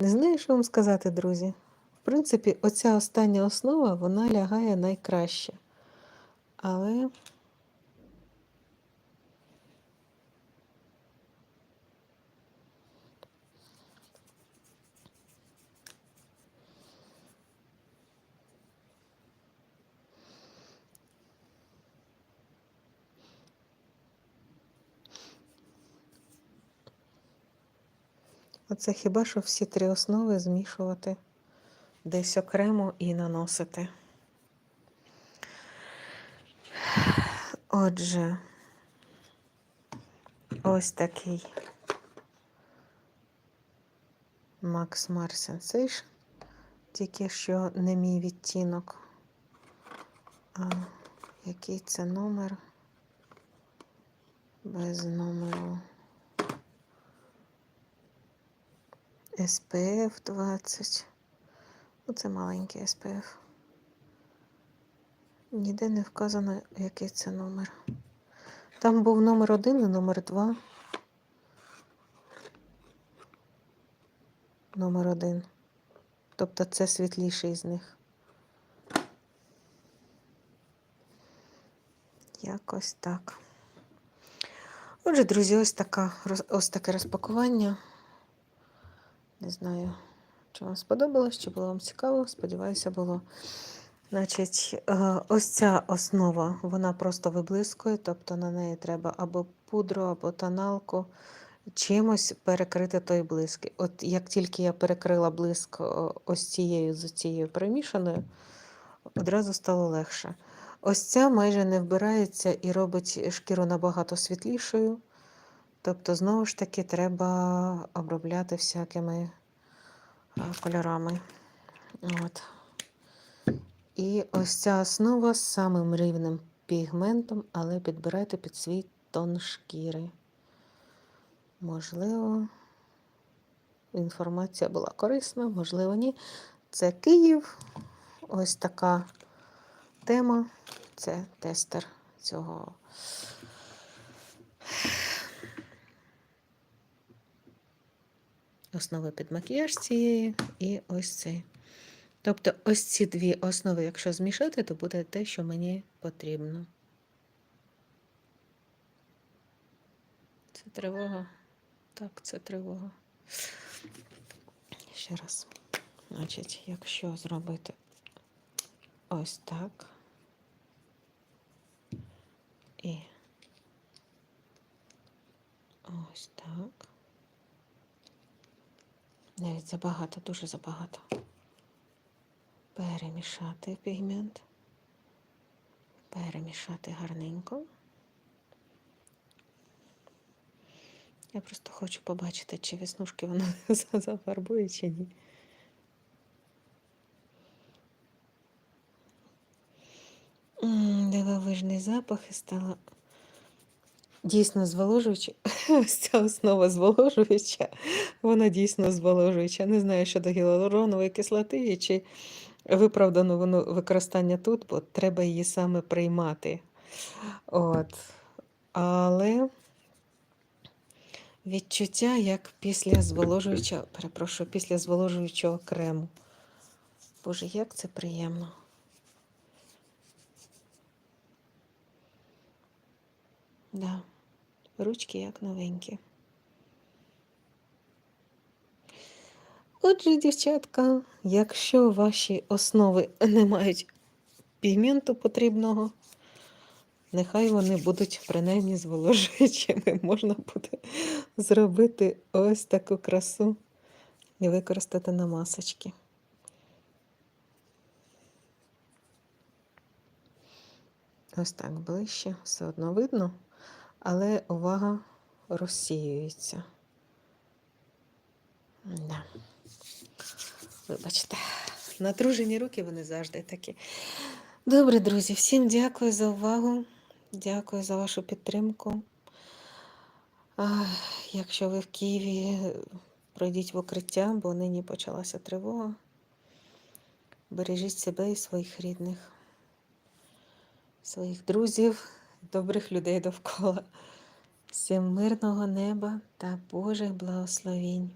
Не знаю, що вам сказати, друзі. В принципі, оця остання основа вона лягає найкраще. Але Оце хіба що всі три основи змішувати десь окремо і наносити. Отже, ось такий Max Mars Sensation, тільки що не мій відтінок. А який це номер? Без номеру. SPF 20. Оце маленький SPF. Ніде не вказано, який це номер. Там був номер один і номер два. Номер один. Тобто це світліший з них. Якось так. Отже, друзі, ось така ось таке розпакування. Не знаю, чи вам сподобалось, чи було вам цікаво. Сподіваюся, було. Значить, е, ось ця основа, вона просто виблискує, тобто на неї треба або пудру, або тоналку, чимось перекрити той блиск. От як тільки я перекрила блиск ось цією з цією перемішаною, одразу стало легше. Ось ця майже не вбирається і робить шкіру набагато світлішою. Тобто, знову ж таки, треба обробляти всякими кольорами. От. І ось ця основа з самим рівним пігментом, але підбирайте під свій тон шкіри. Можливо, інформація була корисна, можливо, ні. Це Київ. Ось така тема. Це тестер цього. Основи під макіяж цієї і ось цей. Тобто ось ці дві основи, якщо змішати, то буде те, що мені потрібно. Це тривога. Так, це тривога. Ще раз. Значить, якщо зробити ось так і ось так. Навіть забагато, дуже забагато перемішати пігмент, перемішати гарненько. Я просто хочу побачити, чи веснушки воно зафарбує, чи ні. Дивовижний запах і стало дійсно зволожуюча. Ось ця основа зволожуюча, вона дійсно зволожуюча. Не знаю, щодо гіалуронової кислоти, чи виправдано воно використання тут, бо треба її саме приймати. От. Але відчуття, як після зволожуючого, перепрошую, після зволожуючого крему. Боже, як це приємно. Да, ручки як новенькі. Отже, дівчатка, якщо ваші основи не мають пігменту потрібного, нехай вони будуть принаймні зволожуючими. Можна буде зробити ось таку красу і використати на масочки. Ось так ближче, все одно видно, але увага розсіюється. Да. Вибачте, натружені руки вони завжди такі. Добре, друзі, всім дякую за увагу. Дякую за вашу підтримку. А, Якщо ви в Києві, пройдіть в укриття, бо нині почалася тривога. Бережіть себе і своїх рідних, своїх друзів, добрих людей довкола. Всім мирного неба та Божих благословінь.